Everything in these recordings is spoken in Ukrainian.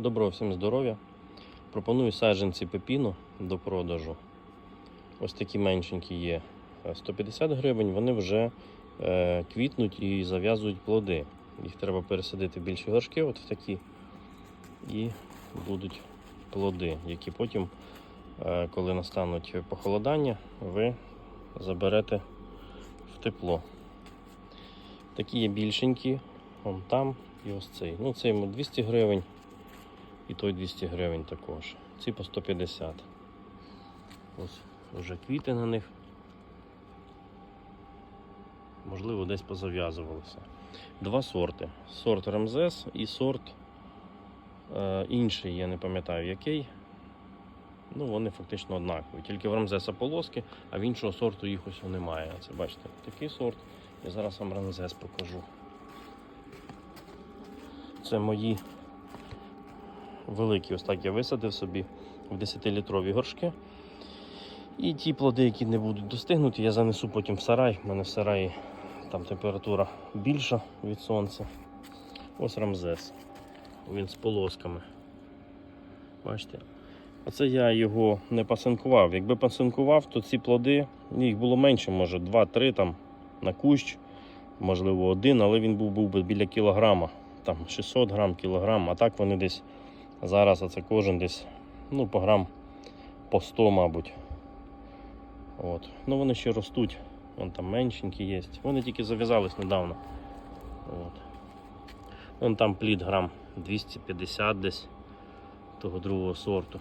Доброго всім здоров'я. Пропоную саджанці пепіну до продажу. Ось такі меншенькі є. Е, 150 гривень, вони вже е, квітнуть і зав'язують плоди. Їх треба пересадити в більші горшки, от такі, і будуть плоди, які потім, е, коли настануть похолодання, ви заберете в тепло. Такі є більшенькі, вон там і ось цей. Ну, цей йому 200 гривень. І той 200 гривень також. Ці по 150. Ось вже квіти на них. Можливо, десь позав'язувалися. Два сорти. Сорт Рамзес і сорт е, інший, я не пам'ятаю який. Ну, вони фактично однакові. Тільки в Рамзеса полоски, а в іншого сорту їх ось немає. Це бачите, такий сорт. Я зараз вам Рамзес покажу. Це мої великі, ось так я висадив собі в 10-літрові горшки. І ті плоди, які не будуть достигнуті, я занесу потім в сарай. У мене в сараї там температура більша від сонця. Ось Рамзес. Він з полосками. Бачите? Оце я його не пасинкував. Якби пасинкував, то ці плоди, їх було менше, може 2-3 там на кущ, можливо, один, але він був, був би біля кілограма, там 600 грам, кілограм, а так вони десь зараз оце кожен десь ну, по грам по 100, мабуть. От. Ну вони ще ростуть. Вон там меншенькі є. Вони тільки зав'язались недавно. От. Вон там плід грам 250 десь того другого сорту.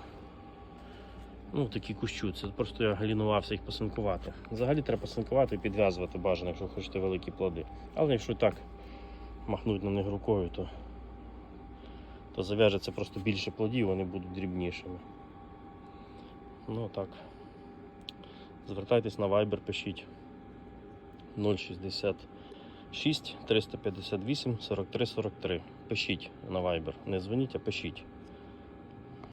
Ну, такі кущу. Це просто я галінувався їх пасинкувати. Взагалі треба пасинкувати і підв'язувати бажано, якщо хочете великі плоди. Але якщо так махнуть на них рукою, то, то зав'яжеться просто більше плодів, вони будуть дрібнішими. Ну так. Звертайтесь на Viber, пишіть 066 358 43 43. Пишіть на Viber. Не дзвоніть, а пишіть.